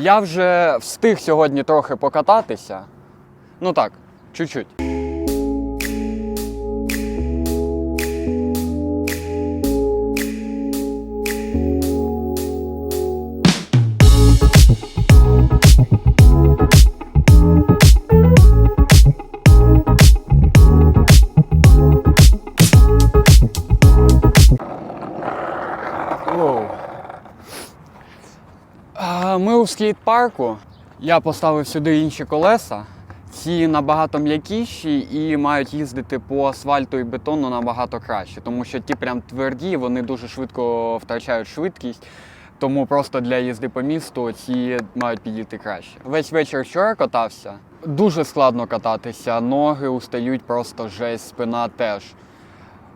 Я вже встиг сьогодні трохи покататися. Ну так, чуть-чуть. Ми у скейт-парку. Я поставив сюди інші колеса. Ці набагато м'якіші і мають їздити по асфальту і бетону набагато краще, тому що ті прям тверді, вони дуже швидко втрачають швидкість. Тому просто для їзди по місту ці мають підійти краще. Весь вечір вчора катався. Дуже складно кататися, ноги устають просто жесть, спина теж.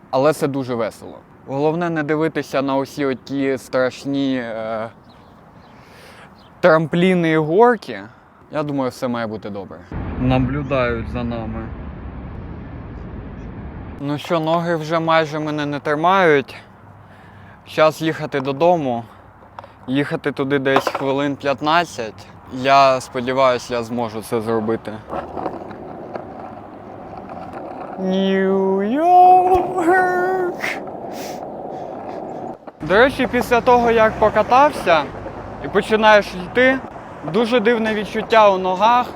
Але це дуже весело. Головне не дивитися на усі оті страшні е, трампліни і горки. Я думаю, все має бути добре. Наблюдають за нами. Ну що, ноги вже майже мене не тримають. Зараз їхати додому. Їхати туди десь хвилин 15. Я сподіваюся, я зможу це зробити. Нью-Йорк! До речі, після того, як покатався і починаєш йти, дуже дивне відчуття у ногах.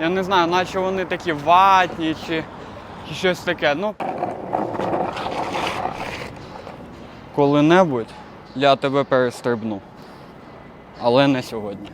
Я не знаю, наче вони такі ватні чи, чи щось таке. Ну, коли-небудь я тебе перестрибну. Але не сьогодні.